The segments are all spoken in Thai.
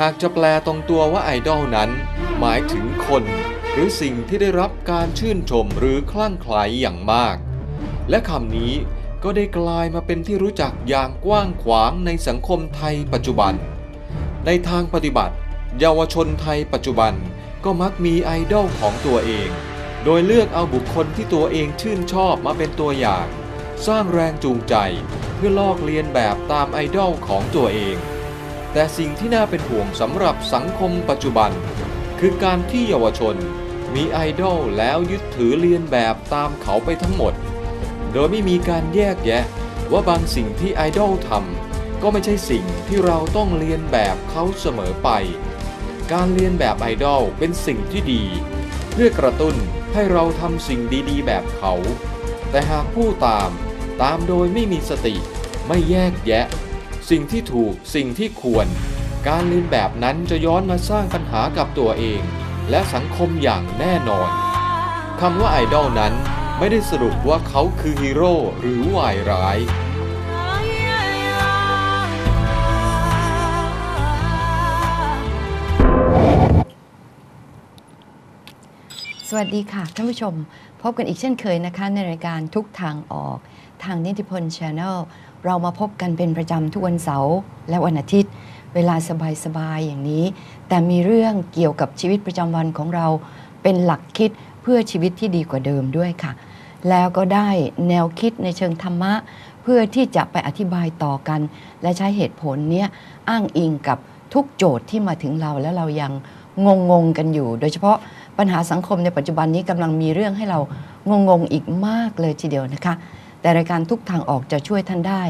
หากจะแปลตรงตัวว่าไอดอลนั้น หมายถึงคน หรือสิ่งที่ได้รับการชื่นชมหรือคลั่งไคล้อย่างมาก และคำนี้ก็ได้กลายมาเป็นที่รู้จักอย่างกว้างขวางในสังคมไทยปัจจุบัน ในทางปฏิบัติ เยาวชนไทยปัจจุบันก็มักมีไอดอลของตัวเอง โดยเลือกเอาบุคคลที่ตัวเองชื่นชอบมาเป็นตัวอย่าง สร้างแรงจูงใจเพื่อลอกเลียนแบบตามไอดอลของตัวเอง แต่สิ่งที่น่าเป็นห่วงสำหรับสังคมปัจจุบัน คือการที่เยาวชนมีไอดอลแล้วยึดถือเลียนแบบตามเขาไปทั้งหมด โดยไม่มีการแยกแยะว่าบางสิ่งที่ไอดอลทำก็ไม่ใช่สิ่งที่เราต้องเรียนแบบเขาเสมอไป การเรียนแบบไอดอลเป็นสิ่งที่ดี เพื่อกระตุ้นให้เราทำสิ่งดีๆ แบบเขา แต่หากผู้ตามตามโดยไม่มีสติไม่แยกแยะ สิ่งที่ถูกสิ่งที่ควร การเรียนแบบนั้นจะย้อนมาสร้างปัญหากับตัวเอง และสังคมอย่างแน่นอนคำว่าไอดอลนั้นไม่ได้สรุปว่าเขาคือฮีโร่หรือวายร้ายสวัสดีค่ะ ท่านผู้ชม พบกันอีกเช่นเคยนะคะ ในรายการทุกทางออกทางนิติพลช n แนล เรามาพบกันเป็นประจำทุกวันเสาร์และวันอาทิตย์ เวลาสบายๆอย่างนี้ แต่มีเรื่องเกี่ยวกับชีวิตประจำวันของเราเป็นหลักคิดเพื่อชีวิตที่ดีกว่าเดิมด้วยค่ะ แล้วก็ได้แนวคิดในเชิงธรรมะ เพื่อที่จะไปอธิบายต่อกัน และใช้เหตุผลเนี้ยอ้างอิงกับทุกโจทย์ที่มาถึงเราแล้วเรายังงงงๆกันอยู่ โดยเฉพาะปัญหาสังคมในปัจจุบันนี้กำลังมีเรื่องให้เรางงงๆอีกมากเลยทีเดียวนะคะ แต่รายการทุกทางออกจะช่วยท่านได้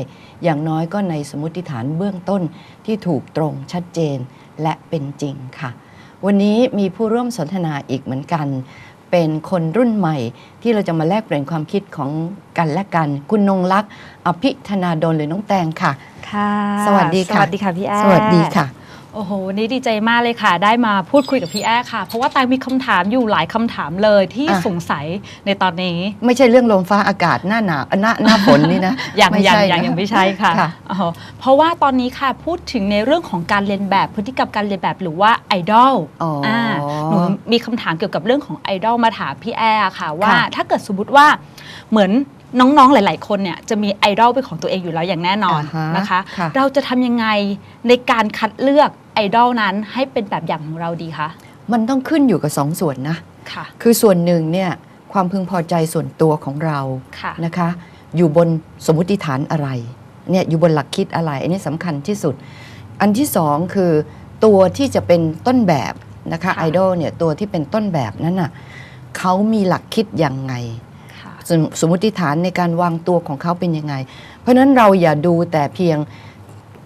อย่างน้อยก็ในสมมติฐานเบื้องต้นที่ถูกตรงชัดเจนและเป็นจริงค่ะ วันนี้มีผู้ร่วมสนทนาอีกเหมือนกัน เป็นคนรุ่นใหม่ที่เราจะมาแลกเปลี่ยนความคิดของกันและกัน คุณนงลักษณ์อภิธนาดลหรือน้องแตงค่ะ ค่ะ สวัสดีค่ะ สวัสดีค่ะพี่แอร์สวัสดีค่ะ โอ้โหวันนี้ดีใจมากเลยค่ะ ได้มาพูดคุยกับพี่แอร์ค่ะ เพราะว่าแตงมีคำถามอยู่หลายคำถามเลยที่อะสงสัยในตอนนี้ ไม่ใช่เรื่องลมฟ้าอากาศหน้าหนาวหน้าหน้าฝนนี่นะอย่างไม่อย่างใช่อย่างนะยังไม่ใช่ค่ะค่ะอ๋อเพราะว่าตอนนี้ค่ะพูดถึงในเรื่องของการเรียนแบบพฤติกรรมการเรียนแบบหรือว่าไอดอลอ๋ออ่าหนูมีคำถามเกี่ยวกับเรื่องของไอดอลมาถามพี่แอร์ค่ะ ว่าค่ะถ้าเกิดสมมติว่าเหมือน น้องๆหลาย ๆ คนเนี่ยจะมีไอดอลเป็นของตัวเองอยู่แล้วอย่างแน่นอนอ่าฮะนะคะ ค่ะ เราจะทำยังไงในการคัดเลือกไอดอลนั้นให้เป็นแบบอย่างของเราดีคะมันต้องขึ้นอยู่กับสองส่วนนะ ค่ะคือส่วนหนึ่งเนี่ยความพึงพอใจส่วนตัวของเราค่ะ นะคะ อยู่บนสมมติฐานอะไรเนี่ยอยู่บนหลักคิดอะไร อันนี้สำคัญที่สุด อันที่สองคือตัวที่จะเป็นต้นแบบนะคะค่ะ ไอดอลเนี่ยตัวที่เป็นต้นแบบนั้นน่ะเขามีหลักคิดยังไงค่ะ สมสมมติฐานในการวางตัวของเขาเป็นยังไง เพราะฉะนั้นเราอย่าดูแต่เพียง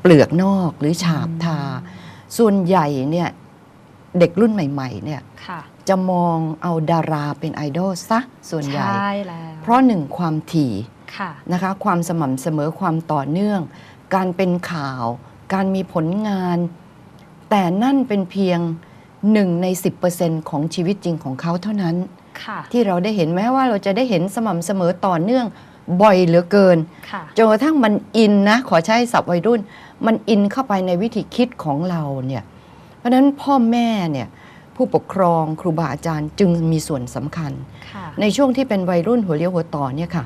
เปลือกนอกหรือฉาบทา ส่วนใหญ่เนี่ยเด็กรุ่นใหม่ ๆ เนี่ยค่ะจะมองเอาดาราเป็นไอดอลซะส่วนใหญ่ใช่แล้วเพราะหนึ่งความถี่ค่ะนะคะความสม่ำเสมอความต่อเนื่อง การเป็นข่าว การมีผลงาน แต่นั่นเป็นเพียงหนึ่งใน 10%ของชีวิตจริงของเขาเท่านั้นค่ะ ที่เราได้เห็นแม้ว่าเราจะได้เห็นสม่ำเสมอต่อเนื่องบ่อยเหลือเกินค่ะจนกระทั่งมันอินนะขอใช้ศัพท์วัยรุ่น มันอินเข้าไปในวิธีคิดของเราเนี่ยเพราะฉะนั้นพ่อแม่เนี่ยผู้ปกครองครูบาอาจารย์จึงมีส่วนสำคัญค่ะในช่วงที่เป็นวัยรุ่นหัวเลี้ยวหัวต่อเนี่ยค่ะ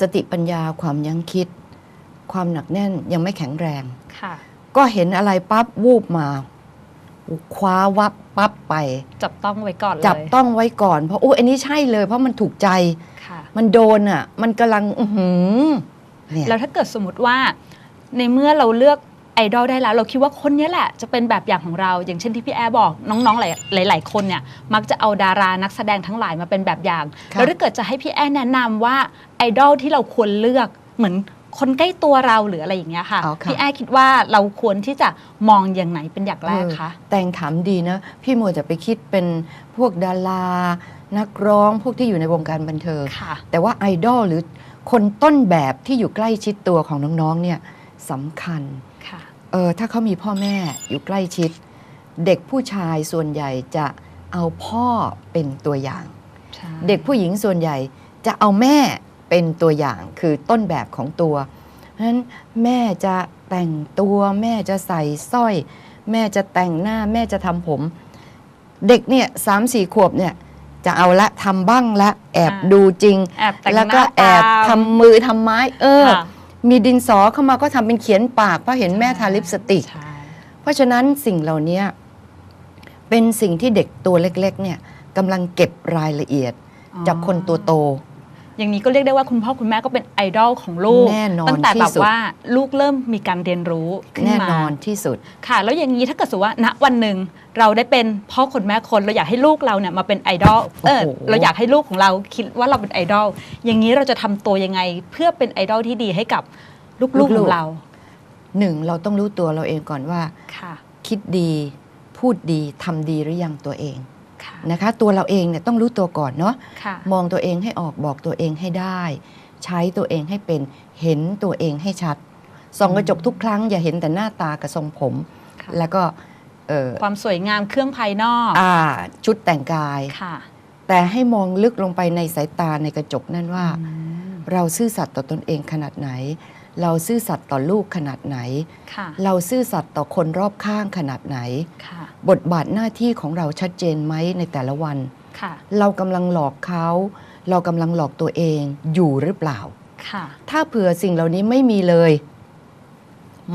สติปัญญาความยั้งคิด ความหนักแน่นยังไม่แข็งแรงค่ะก็เห็นอะไรปั๊บวูบมา คว้าวับปั๊บไป จับต้องไว้ก่อนเลยจับต้องไว้ก่อนเพราะโอ้อันนี้ใช่เลยเพราะมันถูกใจค่ะมันโดนอะ มันกำลังอือหือเนี่ยแล้วถ้าเกิดสมมติว่า ในเมื่อเราเลือกไอดอลได้แล้ว เราคิดว่าคนนี้แหละ จะเป็นแบบอย่างของเรา อย่างเช่นที่พี่แอร์บอกน้องๆหลายหลายๆคนเนี่ยมักจะเอาดารานักแสดงทั้งหลายมาเป็นแบบอย่างค่ะแล้วถ้าเกิดจะให้พี่แอร์แนะนำว่าไอดอลที่เราควรเลือกเหมือน คนใกล้ตัวเราหรืออะไรอย่างเงี้ยค่ะเอาค่ะ พี่แอร์คิดว่าเราควรที่จะมองอย่างไหนเป็นอย่างแรกคะ เออแต่งถามดีนะ พี่มัวจะไปคิดเป็นพวกดารา นักร้องพวกที่อยู่ในวงการบันเทิง ค่ะ แต่ว่าไอดอลหรือคนต้นแบบที่อยู่ใกล้ชิดตัวของน้องๆเนี่ยสำคัญ ค่ะ เออถ้าเขามีพ่อแม่อยู่ใกล้ชิด เด็กผู้ชายส่วนใหญ่จะเอาพ่อเป็นตัวอย่าง ใช่ เด็กผู้หญิงส่วนใหญ่จะเอาแม่ เป็นตัวอย่างคือต้นแบบของตัวเพราะฉะนั้นแม่จะแต่งตัวแม่จะใส่สร้อย แม่จะแต่งหน้าแม่จะทำผม เด็กเนี่ยสามสี่ขวบเนี่ยจะเอาละทำบ้างละ แอบอ่าดูจริงแอบแต่งหแล้วน้าก็แอบตามทำมือทำไม้ เออค่ะมีดินสอเข้ามาก็ทำเป็นเขียนปากเพราะเห็นแม่ทาลิปสติกใช่เพราะฉะนั้นสิ่งเหล่านี้เป็นสิ่งที่เด็กตัวเล็กๆเนี่ยกำลังเก็บรายละเอียดจากคนตัวโต อย่างนี้ก็เรียกได้ว่าคุณพ่อคุณแม่ก็เป็นไอดอลของลูกแน่นอนตั้งแต่ที่แบบสุดว่าลูกเริ่มมีการเรียนรู้ขึ้นแน่มานอนที่สุดค่ะ แล้วอย่างนี้ถ้าเกิดสมมติว่าณวันหนึ่งเราได้เป็นพ่อคนแม่คนเราอยากให้ลูกเราเนี่ยมาเป็นไอดอลเออโอ้โหเราอยากให้ลูกของเราคิดว่าเราเป็นไอดอลอย่างนี้เราจะทำตัวยังไงเพื่อเป็นไอดอลที่ดีให้กับลูกๆของเราหนึ่งเราต้องรู้ตัวเราเองก่อนว่าค่ะคิดดีพูดดีทำดีหรือยังตัวเองค่ะ นะคะ ตัวเราเองเนี่ยต้องรู้ตัวก่อนเนาะค่ะมองตัวเองให้ออกบอกตัวเองให้ได้ ใช้ตัวเองให้เป็นเห็นตัวเองให้ชัดส่องกระจกทุกครั้งอย่าเห็นแต่หน้าตากับทรงผมค่ะแล้วก็เอ่อความสวยงามเครื่องภายนอกอ่าชุดแต่งกายค่ะแต่ให้มองลึกลงไปในสายตาในกระจกนั่นว่าอืม เราซื่อสัตย์ต่อตนเองขนาดไหน เราซื่อสัตย์ต่อลูกขนาดไหนค่ะเราซื่อสัตย์ต่อคนรอบข้างขนาดไหนค่ะบทบาทหน้าที่ของเราชัดเจนไหมในแต่ละวันค่ะเรากำลังหลอกเขา เรากำลังหลอกตัวเองอยู่หรือเปล่าค่ะถ้าเผื่อสิ่งเหล่านี้ไม่มีเลย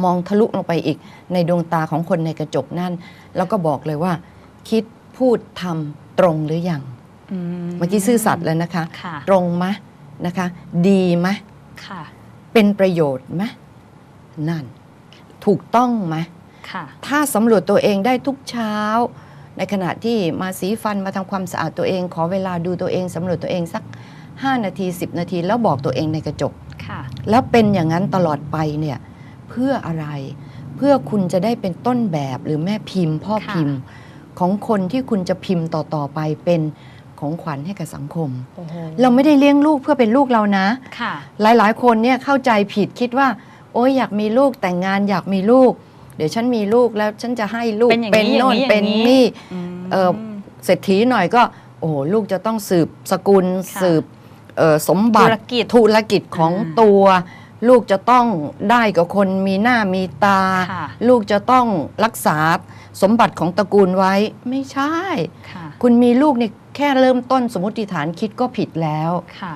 มองทะลุลงไปอีก ในดวงตาของคนในกระจกนั่น แล้วก็บอกเลยว่า คิดพูดทำตรงหรือยังอืเมื่อกี้ซื่อสัตย์แล้วนะคะค่ะตรงไหม นะคะ ดีไหมค่ะ เป็นประโยชน์ไหมนั่น ถูกต้องไหมค่ะ ถ้าสำรวจตัวเองได้ทุกเช้า ในขณะที่มาสีฟันมาทำความสะอาดตัวเอง ขอเวลาดูตัวเองสำรวจตัวเองสัก 5 นาที 10 นาที แล้วบอกตัวเองในกระจกค่ะ แล้วเป็นอย่างนั้นตลอดไปเนี่ยเพื่ออะไร เพื่อคุณจะได้เป็นต้นแบบหรือแม่พิมพ์ พ่อค่ะพิมพ์ ของคนที่คุณจะพิมพ์ต่อๆไปเป็น ของขวัญให้กับสังคมโอ้โหเราไม่ได้เลี้ยงลูกเพื่อเป็นลูกเรานะค่ะ หลายๆ คนเนี่ยเข้าใจผิดคิดว่า โอ้ยอยากมีลูกแต่งงานอยากมีลูก เดี๋ยวฉันมีลูกแล้วฉันจะให้ลูกเป็นอย่างนี้โน่นอย่างนี้เป็นอย่างนี้ นี่มเอ่อเศรษฐีหน่อยก็ โอ้โหลูกจะต้องสืบสกุล ค่ะสืบเอ่อสมบัติธุรกิจธุรกิจของอ่าตัว ลูกจะต้องได้กับคนมีหน้ามีตา ค่ะ ลูกจะต้องรักษาสมบัติของตระกูลไว้ไม่ใช่ ค่ะ คุณมีลูกเนี่ย แค่เริ่มต้นสมมติฐานคิดก็ผิดแล้วค่ะ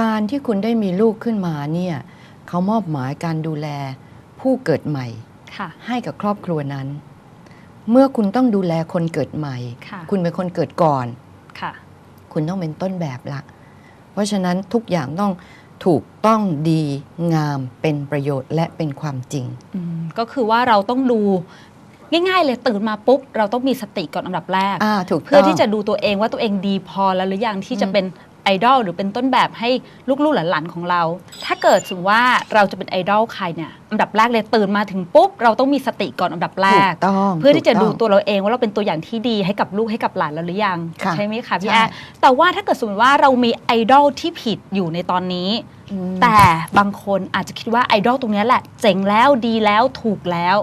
การที่คุณได้มีลูกขึ้นมาเนี่ยเขามอบหมายการดูแลผู้เกิดใหม่ค่ะให้กับครอบครัวนั้น เมื่อคุณต้องดูแลคนเกิดใหม่ค่ะคุณเป็นคนเกิดก่อนค่ะคุณต้องเป็นต้นแบบละเพราะฉะนั้นทุกอย่างต้องถูกต้องดีงามเป็นประโยชน์และเป็นความจริงอืมก็คือว่าเราต้องดู ง่ายๆ เลยตื่นมาปุ๊บเราต้องมีสติก่อนอันดับแรก อ่าถูกต้องเพื่อที่จะดูตัวเองว่าตัวเองดีพอแล้วหรือยังที่จะอืมเป็นไอดอลหรือเป็นต้นแบบให้ลูกๆหลานๆของเรา ถ้าเกิดสมมติว่าเราจะเป็นไอดอลใครเนี่ยอันดับแรกเลยตื่นมาถึงปุ๊บเราต้องมีสติก่อนอันดับแรถูกก ต้องเพื่อที่จะถูดูกต้องตัวเราเองว่าเราเป็นตัวอย่างที่ดีให้กับลูกให้กับหลานเราหรือยัง ค่ะใช่ไหมคะพี่ใช่ แอร์แต่ว่าถ้าเกิดสมมติว่าเรามีไอดอลที่ผิดอยู่ในตอนนี้ อืมแต่บางคนอาจจะคิดว่าไอดอลตรงเนี้ยแหละ เจ๋งแล้วดีแล้วถูกแล้ว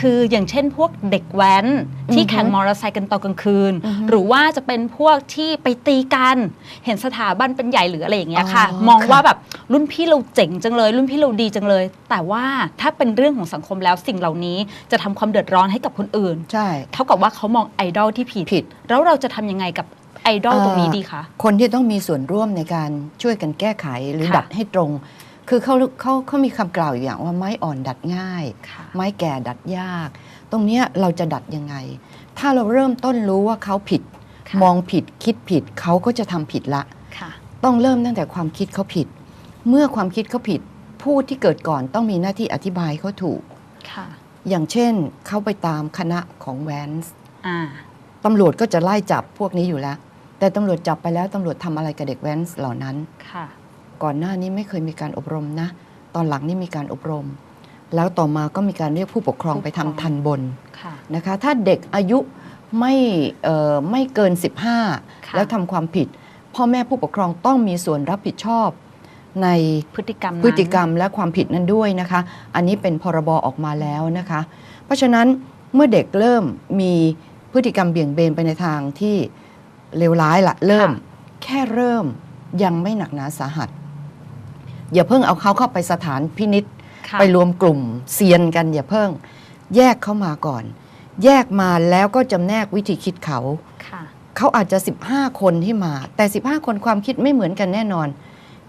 คืออย่างเช่นพวกเด็กแว้น ที่อือฮึแข่งมอเตอร์ไซค์กันตอนกลางคืนอือฮึหรือว่าจะเป็นพวกที่ไปตีกัน เห็นสถาบันเป็นใหญ่หรืออะไรอย่างเงี้ยค่ะอ๋อมองค่ะว่าแบบรุ่นพี่เราเจ๋งจังเลย รุ่นพี่เราดีจังเลย แต่ว่าถ้าเป็นเรื่องของสังคมแล้วสิ่งเหล่านี้จะทำความเดือดร้อนให้กับคนอื่นใช่เท่ากับว่าเขามองไอดอลที่ผิดผิด แล้วเราจะทำยังไงกับไอดอลตรงนี้ดีคะคนที่ต้องมีส่วนร่วมในการช่วยกันแก้ไขหรือค่ะดัดให้ตรง คือเขาเขาเขามีคำกล่าวอยู่อย่างว่าไม้อ่อนดัดง่ายค่ะไม้แก่ดัดยาก ตรงเนี้ยเราจะดัดยังไง ถ้าเราเริ่มต้นรู้ว่าเขาผิดค่ะมองผิดคิดผิดเขาก็จะทำผิดละค่ะต้องเริ่มตั้งแต่ความคิดเขาผิด เมื่อความคิดเขาผิด ผู้ที่เกิดก่อนต้องมีหน้าที่อธิบายเขาถูกค่ะอย่างเช่นเขาไปตามคณะของแวนส์อ่าตำรวจก็จะไล่จับพวกนี้อยู่แล้ว แต่ตำรวจจับไปแล้วตำรวจทำอะไรกับเด็กแวนส์เหล่านั้นค่ะ ก่อนหน้านี้ไม่เคยมีการอบรมนะ ตอนหลังนี่มีการอบรม แล้วต่อมาก็มีการเรียกผู้ปกครองผู้ปไปกคทำรองทันบนค่ะนะคะ ถ้าเด็กอายุไม่เอ่อไม่เกินค่ะ15 แล้วทำความผิด พ่อแม่ผู้ปกครองต้องมีส่วนรับผิดชอบในพฤติกรรมนั้นพฤติกรรมและความผิดนั้นด้วยนะคะ อันนี้เป็นพรบออกมาแล้วนะคะ เพราะฉะนั้นเมื่อเด็กเริ่มมีพฤติกรรมเบี่ยงเบนไปในทางที่เลวร้ายละเริ่ม แค่เริ่มยังไม่หนักหนาสาหัส อย่าเพิ่งเอาเขาเข้าไปสถานพินิษค่ะไปรวมกลุ่มเซียนกันอย่าเพิ่ง แยกเข้ามาก่อน แยกมาแล้วก็จำแนกวิธีคิดเขาค่ะเขาอาจจะ 15 คนที่มา แต่ 15 คนความคิดไม่เหมือนกันแน่นอน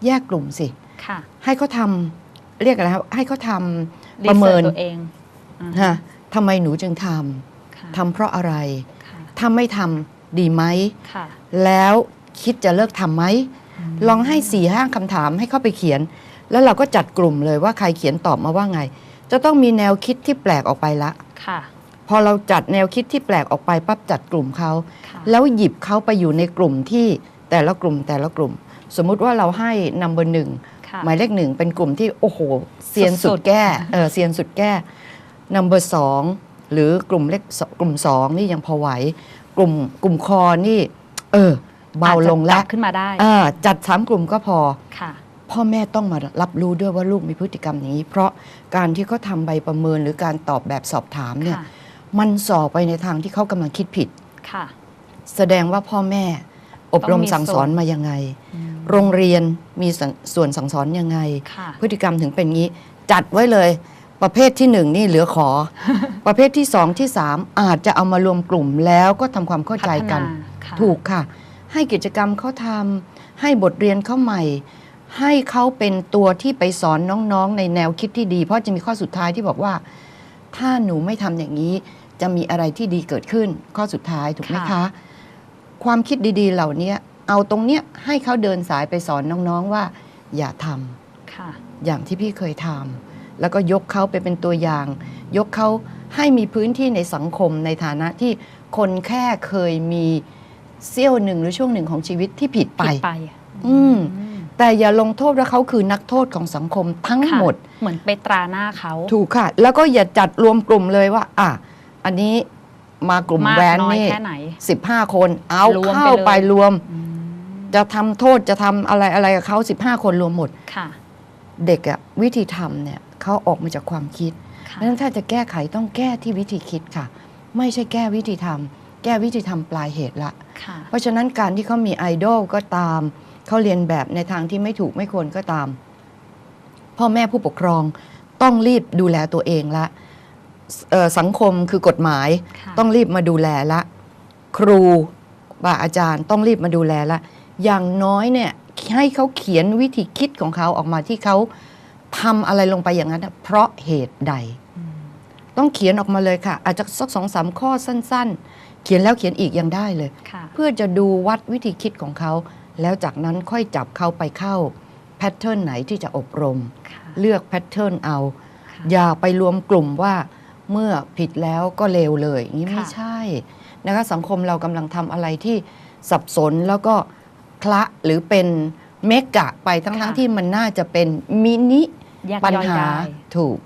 แยกกลุ่มสิค่ะให้เขาทำเรียกอะไรครับให้เขาทำประเมินรีสิร์ชตัวเองอ่าฮะทำไมหนูจึงทค่ะำทำเพราะอะไรค่ะถ้าไม่ทำดีไหมค่ะแล้วคิดจะเลิกทำไหม ลองให้สี่ห้าคำถามให้เขาไปเขียน แล้วเราก็จัดกลุ่มเลยว่าใครเขียนตอบมาว่าไง จะต้องมีแนวคิดที่แปลกออกไปละค่ะ พอเราจัดแนวคิดที่แปลกออกไปปั๊บจัดกลุ่มเขาค่ะแล้วหยิบเขาไปอยู่ในกลุ่มที่แต่ละกลุ่มแต่ละกลุ่ม สมมุติว่าเราให้นัมเบอร์หนึ่งค่ะหมายเลขหนึ่งเป็นกลุ่มที่โอ้โหเซียนสุสุดดๆแก้เออเซียนสุดแก้นัมเบอร์สองหรือกลุ่มเลขสกลุ่มสองนี่ยังพอไหว กลุ่มกลุ่มคอนี่ เออ เบาลงอจจะแล้จัวบขึ้นมาได้อ่าจัดสามกลุ่มก็พอค่ะพ่อแม่ต้องมารับรู้ด้วยว่าลูกมีพฤติกรรมอย่างนี้ เพราะการที่เขาทำใบประเมินหรือการตอบแบบสอบถามเนี่ยค่ะมันสอบไปในทางที่เขากำลังคิดผิดค่ะ แสดงว่าพ่อแม่อบรมต้องมีสั่งสอนส่วนมายังไงอืมโรงเรียนมีสส่วนสั่งสอนยังไงค่ะพฤติกรรมถึงเป็นงี้ จัดไว้เลยประเภทที่หนึ่งนี่เหลือขอ ประเภทที่สองที่สามอาจจะเอามารวมกลุ่มแล้วก็ทำความเข้าใจกันพัฒาค่ะถูกค่ะ ให้กิจกรรมเขาทำให้บทเรียนเขาใหม่ ให้เขาเป็นตัวที่ไปสอนน้องๆ ในแนวคิดที่ดี เพราะจะมีข้อสุดท้ายที่บอกว่า ถ้าหนูไม่ทำอย่างนี้ จะมีอะไรที่ดีเกิดขึ้น ข้อสุดท้ายถูกไหมคะ ความคิดดีๆ เหล่านี้เอาตรงเนี้ยให้เขาเดินสายไปสอนน้องๆว่า อย่าทำค่ะอย่างที่พี่เคยทำแล้วก็ยกเขาไปเป็นตัวอย่าง ยกเขาให้มีพื้นที่ในสังคมในฐานะที่คนแค่เคยมี เสี้ยวหนึ่งหรือช่วงหนึ่งของชีวิตที่ผิดไป ผิดไปอืมแต่อย่าลงโทษว่าเขาคือนักโทษของสังคมทั้งค่ะหมด เหมือนไปตราหน้าเขา ถูกค่ะ แล้วก็อย่าจัดรวมกลุ่มเลยว่า อะ อันนี้มากลุ่มมากแว้นน้อยนี่แค่ไหน สิบห้าคน เอารวมไปเข้าไปเลย รวม อืมจะทำโทษจะทำอะไรอะไรกับเขาสิบห้าคนรวมหมด ค่ะเด็กอะวิธีทำเนี่ยเขาออกมาจากความคิดค่ะเพราะฉะนั้นถ้าจะแก้ไขต้องแก้ที่วิธีคิดค่ะ ไม่ใช่แก้วิธีทำแก้วิธีทำปลายเหตุละค่ะ เพราะฉะนั้นการที่เขามีไอดอลก็ตามเขาเรียนแบบในทางที่ไม่ถูกไม่ควรก็ตาม พ่อแม่ผู้ปกครองต้องรีบดูแลตัวเองละเอ่อสังคมคือกฎหมายค่ะต้องรีบมาดูแลละ ครูบาอาจารย์ต้องรีบมาดูแลละ อย่างน้อยเนี่ยให้เขาเขียนวิธีคิดของเขาออกมาที่เขาทำอะไรลงไปอย่างนั้นน่ะเพราะเหตุใดอืมต้องเขียนออกมาเลยค่ะ อาจจะสักสองสามข้อสั้น ๆ เขียนแล้วเขียนอีกยังได้เลยค่ะเพื่อจะดูวัดวิธีคิดของเขา แล้วจากนั้นค่อยจับเขาไปเข้าแพทเทิร์นไหนที่จะอบรมค่ะเลือกแพทเทิร์นเอาค่ะอย่าไปรวมกลุ่มว่าเมื่อผิดแล้วก็เลวเลยอย่างนี้ค่ะไม่ใช่นะคะสังคมเรากำลังทำอะไรที่สับสนแล้วก็คละหรือเป็นเมกะไปทั้งๆที่มันน่าจะเป็นมินิแยกปัญย่อยหาได้ถูก